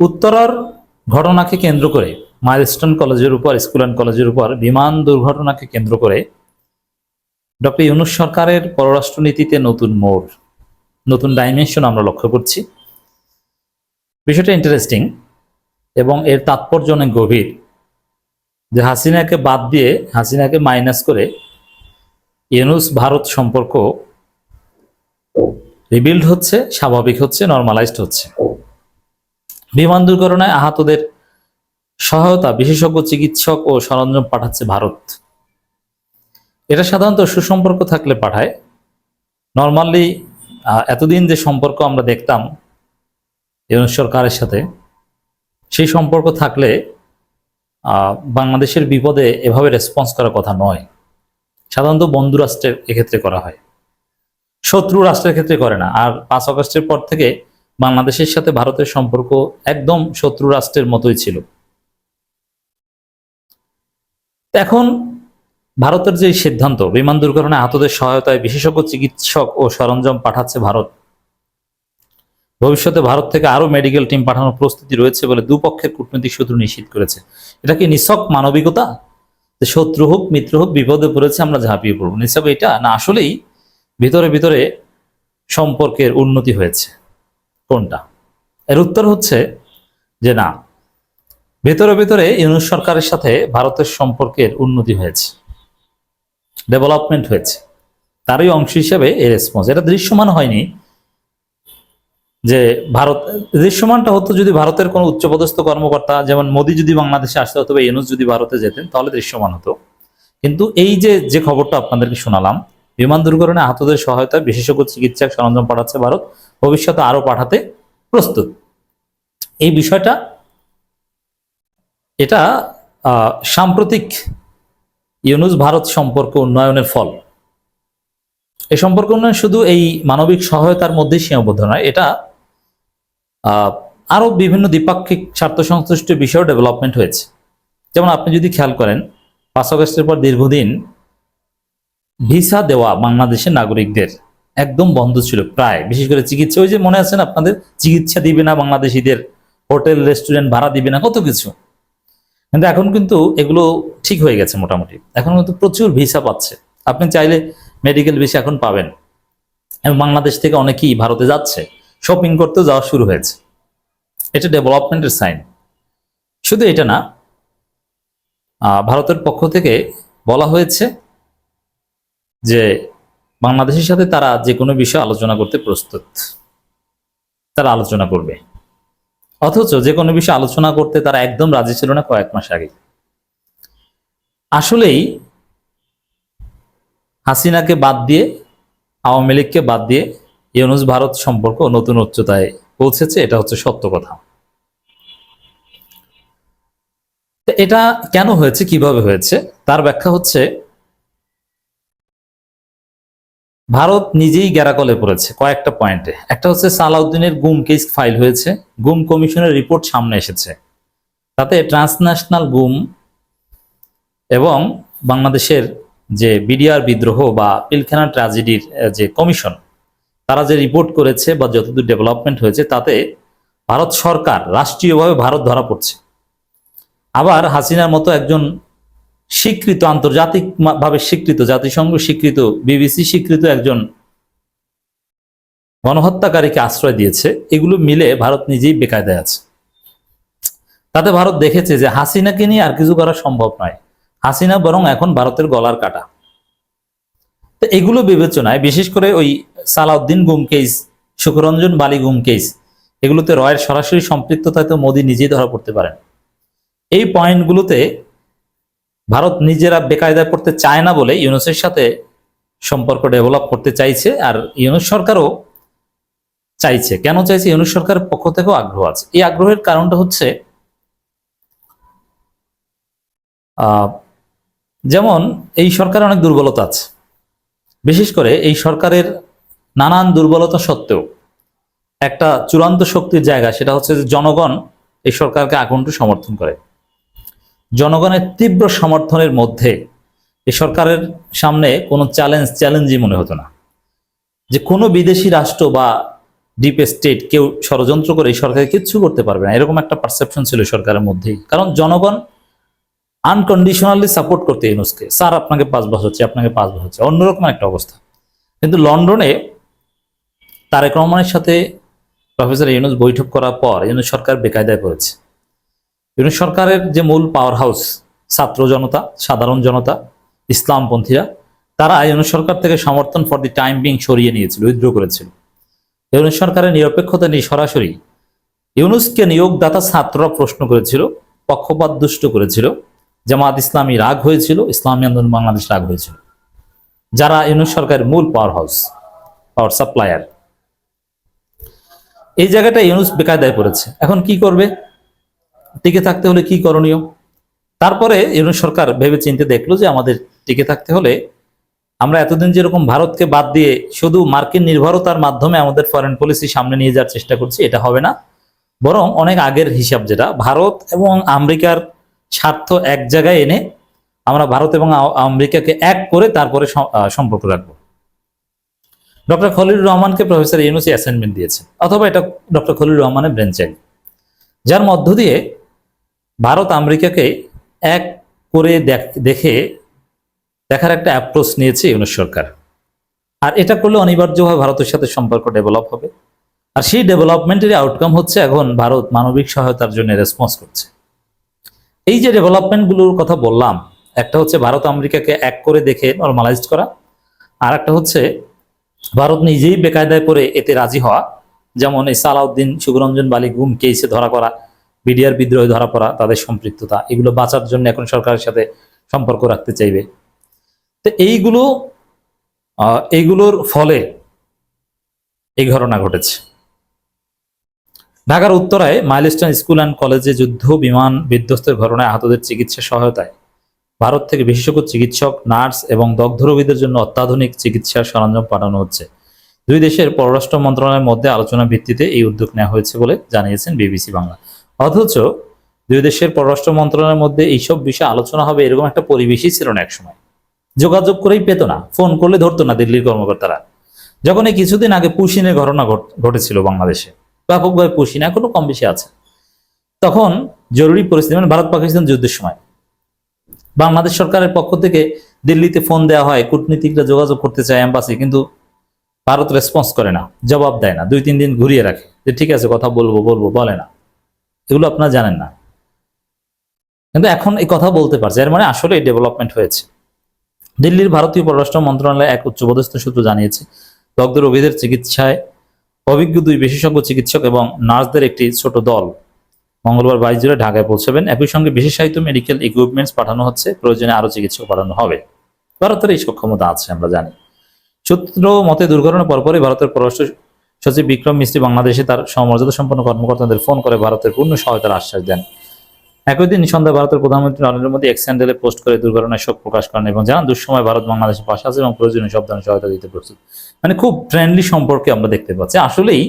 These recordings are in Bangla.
উত্তরার ঘটনাকে কেন্দ্র করে মাইলস্টোন কলেজের উপর, স্কুল অ্যান্ড কলেজের উপর বিমান দুর্ঘটনাকে কেন্দ্র করে ডক্টর ইউনুস সরকারের পররাষ্ট্রনীতিতে নতুন মোড়, নতুন ডাইমেনশন আমরা লক্ষ্য করছি। বিষয়টা ইন্টারেস্টিং এবং এর তাৎপর্য অনেক গভীর। যে হাসিনাকে বাদ দিয়ে, হাসিনাকে মাইনাস করে ইউনুস ভারত সম্পর্ক রিবিল্ড হচ্ছে, স্বাভাবিক হচ্ছে নর্মালাইজড হচ্ছে। বিমান দুর্ঘটনায় আহতদের সহায়তা বিশেষজ্ঞ, চিকিৎসক ও সরঞ্জাম পাঠাচ্ছে ভারত। এটা সাধারণত সুসম্পর্ক থাকলে পাঠায়। নর্মালি এতদিন যে সম্পর্ক আমরা দেখতাম ইউনুস সরকারের সাথে, সেই সম্পর্ক থাকলে বাংলাদেশের বিপদে এভাবে রেসপন্স করার কথা নয়। সাধারণত বন্ধু রাষ্ট্রের এক্ষেত্রে করা হয়। শত্রু রাষ্ট্রের ক্ষেত্রে করে না। আর পাঁচ অগস্টের পর থেকে বাংলাদেশের সাথে ভারতের সম্পর্ক একদম শত্রু রাষ্ট্রের মতোই ছিল। এখন ভারতের যে সিদ্ধান্ত, বিমান দুর্ঘটনায় আহতদের সহায়তায় বিশেষজ্ঞ, চিকিৎসক ও সরঞ্জাম পাঠাচ্ছে ভারত। ভবিষ্যতে ভারত থেকে আরও মেডিকেল টিম পাঠানোর প্রস্তুতি রয়েছে বলে দুপক্ষের কূটনৈতিক সূত্র নিশ্চিত করেছে। এটা কি নিছক মানবিকতা? শত্রু হোক, মিত্র হোক, বিপদে পড়েছে, আমরা ঝাঁপিয়ে পড়ব। নিছক এটা না, আসলেই ভিতরে ভিতরে সম্পর্কের উন্নতি হয়েছে। কোনটা? এর উত্তর হচ্ছে যে না। ভেতরে ভেতরে ইউনুস সরকারের সাথে ভারতের সম্পর্কের উন্নতি হয়েছে ডেভেলপমেন্ট হয়েছে। তারই অংশ হিসেবে এই রেসপন্স এটা দৃশ্যমান হয়নি যে ভারত, দৃশ্যমানটা হতো যদি ভারতের কোনো উচ্চপদস্থ কর্মকর্তা, যেমন মোদী যদি বাংলাদেশে আসতে হতো বা ইউনুস যদি ভারতে যেতেন, তাহলে দৃশ্যমান হতো। কিন্তু এই যে যে খবরটা আপনাদেরকে শোনালাম বিমান দুর্ঘটনায় আহতদের সহায়তায় বিশেষজ্ঞ চিকিৎসা সরঞ্জাম পাঠাচ্ছে ভারত। ভবিষ্যতে আরও পাঠাতে প্রস্তুত। এই বিষয়টা এটা সাম্প্রতিক ইউনুস ভারত সম্পর্ক উন্নয়নের ফল। এই সম্পর্ক উন্নয়ন শুধু এই মানবিক সহায়তার মধ্যে সীমাবদ্ধ নয় এটা আহ, আরও বিভিন্ন দ্বিপাক্ষিক স্বার্থ সংশ্লিষ্ট বিষয়েও ডেভেলপমেন্ট হয়েছে। যেমন আপনি যদি খেয়াল করেন পাঁচ আগস্টের পর দীর্ঘদিন ভিসা দেওয়া বাংলাদেশের নাগরিকদের একদম বন্ধ ছিল প্রায়। বিশেষ করে চিকিৎসা, ওই যে মনে আছেন আপনাদের? চিকিৎসা দিবে না বাংলাদেশিদের, হোটেল, রেস্টুরেন্ট ভাড়া দিবে না, কত কিছু। কিন্তু এখন কিন্তু এগুলো ঠিক হয়ে গেছে মোটামুটি। এখন কিন্তু প্রচুর ভিসা পাচ্ছে। আপনি চাইলে মেডিকেল ভিসা এখন পাবেন। এবং বাংলাদেশ থেকে অনেকেই ভারতে যাচ্ছে। শপিং করতেও যাওয়া শুরু হয়েছে। এটা ডেভেলপমেন্টের সাইন শুধু এটা না ভারতের পক্ষ থেকে বলা হয়েছে যে বাংলাদেশের সাথে তারা যে কোনো বিষয়ে আলোচনা করতে প্রস্তুত। তারা আলোচনা করবে। অথচ যে কোনো বিষয়ে আলোচনা করতে তারা একদম রাজি ছিল না কয়েক মাস আগে আসলেই হাসিনাকে বাদ দিয়ে, আওয়ামী লীগকে বাদ দিয়ে ইউনুস ভারত সম্পর্ক নতুন উচ্চতায় পৌঁছেছে, এটা হচ্ছে সত্য কথা। এটা কেন হয়েছে, কীভাবে হয়েছে? তার ব্যাখ্যা হচ্ছে ভারত নিজেই গ্যারাকলে পড়েছে কয়েকটা পয়েন্টে। একটা হচ্ছে সালাউদ্দিনের গুম কেস ফাইল হয়েছে, গুম কমিশনের রিপোর্ট সামনে এসেছে। তাতে ট্রান্সন্যাশনাল গুম এবং বাংলাদেশের যে বিডিআর বিদ্রোহ বা পিলখানা ট্র্যাজেডির যে কমিশন, তারা যে রিপোর্ট করেছে বা যতদূর ডেভেলপমেন্ট হয়েছে, তাতে ভারত সরকার রাষ্ট্রীয়ভাবে ভারত ধরা পড়ছে। আবার হাসিনার মতো একজন স্বীকৃত আন্তর্জাতিক ভাবে স্বীকৃত, জাতিসংঘ স্বীকৃত, বিবিসি স্বীকৃত একজন গণহত্যাকারীকে আশ্রয় দিয়েছে। এগুলো মিলে ভারত নিজেই বেকায়দায় আছে। তাতে ভারত দেখেছে যে হাসিনাকে নিয়ে আর কিছু করা সম্ভব নয়। হাসিনা বরং এখন ভারতের গলার কাটা। তো এগুলো বিবেচনায়, বিশেষ করে ওই সালাউদ্দিন গুম কেস, সুখরঞ্জন বালি গুম কেস, এগুলোতে রয়ের সরাসরি সম্পৃক্ততায় তো মোদী নিজেই ধরা পড়তে পারেন। এই পয়েন্টগুলোতে ভারত নিজেরা বেকায়দায় পড়তে চায় না বলে ইউনুসের সাথে সম্পর্ক ডেভেলপ করতে চাইছে আর ইউনুস সরকারও চাইছে। কেন চাইছে? ইউনুস সরকারের পক্ষ থেকেও আগ্রহ আছে। এই আগ্রহের কারণটা হচ্ছে যেমন এই সরকারের অনেক দুর্বলতা আছে। বিশেষ করে এই সরকারের নানান দুর্বলতা সত্ত্বেও একটা চূড়ান্ত শক্তির জায়গা সেটা হচ্ছে যে জনগণ এই সরকারকে আকণ্ঠ সমর্থন করে। জনগণের তীব্র সমর্থনের মধ্যে এই সরকারের সামনে কোনো চ্যালেঞ্জ চ্যালেঞ্জই মনে হতো না। যে কোনো বিদেশি রাষ্ট্র বা ডিপ স্টেট কেউ ষড়যন্ত্র করে এই সরকারকে কিচ্ছু করতে পারবে না। এরকম একটা পারসেপশন ছিল সরকারের মধ্যেই। কারণ জনগণ আনকন্ডিশনালি সাপোর্ট করতে ইউনুসকে। স্যার, আপনাকে পাঁচ বছর হচ্ছে, আপনাকে পাঁচ বছর হচ্ছে। অন্যরকম একটা অবস্থা। কিন্তু লন্ডনে তারেক রহমানের সাথে প্রফেসর ইউনুস বৈঠক করার পর ইউনুস সরকার বেকায়দায় পড়েছে। ইউনুস সরকারের যে মূল পাওয়ার হাউস ছাত্র জনতা, সাধারণ জনতা, ইসলামপন্থীরা, তারা ইউনুস সরকার থেকে সমর্থন ফর দি টাইম বিং সরিয়ে নিয়েছিল উইথড্র করেছিল। ইউনুস সরকারের নিরপেক্ষতা নিয়ে সরাসরি ইউনুসকে নিয়োগদাতা ছাত্ররা প্রশ্ন করেছিল, পক্ষপাত দুষ্ট করেছিল, জামাত ইসলামী রাগ হয়েছিল, ইসলামী আন্দোলন বাংলাদেশ রাগ হয়েছিল। যারা ইউনুস সরকারের মূল পাওয়ার হাউস পাওয়ার সাপ্লায়ার এই জায়গাটা ইউনুস বেকায়দায় পড়েছে। এখন কি করবে? টিকে থাকতে হলে কি করণীয়? তারপরে ইউনুস সরকার ভেবে চিন্তে দেখল যে আমাদের টিকে থাকতে হলে আমরা এতদিন যেরকম ভারতকে বাদ দিয়ে শুধু মার্কিন নির্ভরতার মাধ্যমে আমাদের ফরেন পলিসি সামনে নিয়ে যাওয়ার চেষ্টা করছি, এটা হবে না। বরং অনেক আগের হিসাব যেটা, ভারত এবং আমেরিকার স্বার্থ এক জায়গায় এনে আমরা ভারত এবং আমেরিকাকে এক করে তারপরে সম্পর্ক রাখব। ডক্টর খলিলুর রহমানকে প্রফেসর ইউনুসি অ্যাসাইনমেন্ট দিয়েছে, অথবা এটা ডক্টর খলিলুর রহমানের চাইল্ড যার মধ্য দিয়ে ভারত আমেরিকাকে এক করে দেখ- দেখে দেখার একটা অ্যাপ্রোচ নিয়েছে ইউনুস সরকার। আর এটা করলে অনিবার্যভাবে ভারতের সাথে সম্পর্ক ডেভেলপ হবে। আর সেই ডেভেলপমেন্টের আউটকাম হচ্ছে এখন ভারত মানবিক সহায়তার জন্য রেসপন্স করছে। এই যে ডেভেলপমেন্টগুলোর কথা বললাম, একটা হচ্ছে ভারত আমেরিকাকে এক করে দেখে নর্মালাইজড করা, আর একটা হচ্ছে ভারত নিজেই বেকায়দায় পড়ে এতে রাজি হওয়া, যেমন এই সালাউদ্দিন সুবরঞ্জন বালি গুম কেসে ধরা করা বিডিআর বিদ্রোহে ধরা পড়া তাদের সম্পৃক্ততা, এগুলো বাঁচার জন্য এখন সরকারের সাথে সম্পর্ক রাখতে চাইবে। তো এইগুলো এইগুলোর ফলে এই ঘটনা ঘটেছে। ঢাকার উত্তরায় মাইলস্টোন স্কুল অ্যান্ড কলেজে যুদ্ধ, বিমান বিধ্বস্তের ঘটনায় আহতদের চিকিৎসা সহায়তায় ভারত থেকে বিশেষজ্ঞ চিকিৎসক, নার্স এবং দগ্ধ রোগীদের জন্য অত্যাধুনিক চিকিৎসার সরঞ্জাম পাঠানো হচ্ছে। দুই দেশের পররাষ্ট্র মন্ত্রণালয়ের মধ্যে আলোচনা ভিত্তিতে এই উদ্যোগ নেওয়া হয়েছে বলে জানিয়েছেন বিবিসি বাংলা। অথচ দুই দেশের পররাষ্ট্র মন্ত্রণালয়ের মধ্যে এইসব বিষয়ে আলোচনা হবে এরকম একটা পরিবেশই ছিল না একসময় যোগাযোগ করেই পেত না, ফোন করলে ধরতো না দিল্লির কর্মকর্তারা। যখন এই কিছুদিন আগে পুশিনের ঘটনা ঘটেছিল বাংলাদেশে, ব্যাপকভাবে পুশিন এখনও কম বেশি আছে। তখন জরুরি পরিস্থিতি মানে ভারত পাকিস্তান যুদ্ধের সময়। বাংলাদেশ সরকারের পক্ষ থেকে দিল্লিতে ফোন দেওয়া হয়, কূটনীতিকরা যোগাযোগ করতে চায় এম্বাসি, কিন্তু ভারত রেসপন্স করে না, জবাব দেয় না, দুই তিন দিন ঘুরিয়ে রাখে। যে ঠিক আছে, কথা বলব বলব, বলে না। এগুলো আপনারা জানেন না। কিন্তু এখন এই কথা বলতে পারছে, এর মানে আসলে ডেভেলপমেন্ট হয়েছে। দিল্লির ভারতীয় পররাষ্ট্র মন্ত্রণালয় এক উচ্চপদস্থ সূত্র জানিয়েছে, দগ্ধ রোগীদের চিকিৎসায় অভিজ্ঞ দুই বিশেষজ্ঞ চিকিৎসক এবং নার্সদের একটি ছোট দল মঙ্গলবার বাইশ জুলাই ঢাকায় পৌঁছবেন। একই সঙ্গে বিশেষায়িত মেডিকেল ইকুইপমেন্টস পাঠানো হচ্ছে, প্রয়োজনে আরও চিকিৎসক পাঠানো হবে। ভারতের এই সক্ষমতা আছে, আমরা জানি। সূত্র মতে দুর্ঘটনা পরপরই ভারতের পররাষ্ট্র সচিব বিক্রম মিস্ত্রি বাংলাদেশে তার সমর্যাদা সম্পন্ন কর্মকর্তাদের ফোন করে ভারতের পূর্ণ সহায়তার আশ্বাস দেন। একই দিন সন্ধ্যায় ভারতের প্রধানমন্ত্রী নরেন্দ্র মোদী এক স্যান্ডেলে পোস্ট করে দুর্ঘটনায় শোক প্রকাশ করেন এবং জানান, দুঃসময় ভারত বাংলাদেশের পাশে আছে এবং প্রয়োজনীয় সব ধরনের সহায়তা দিতে প্রস্তুত। মানে খুব ফ্রেন্ডলি সম্পর্কে আমরা দেখতে পাচ্ছি। আসলেই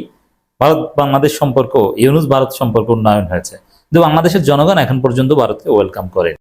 ভারত বাংলাদেশ সম্পর্ক, ইউনুস ভারত সম্পর্ক উন্নয়ন হয়েছে। কিন্তু বাংলাদেশের জনগণ এখন পর্যন্ত ভারতকে ওয়েলকাম করে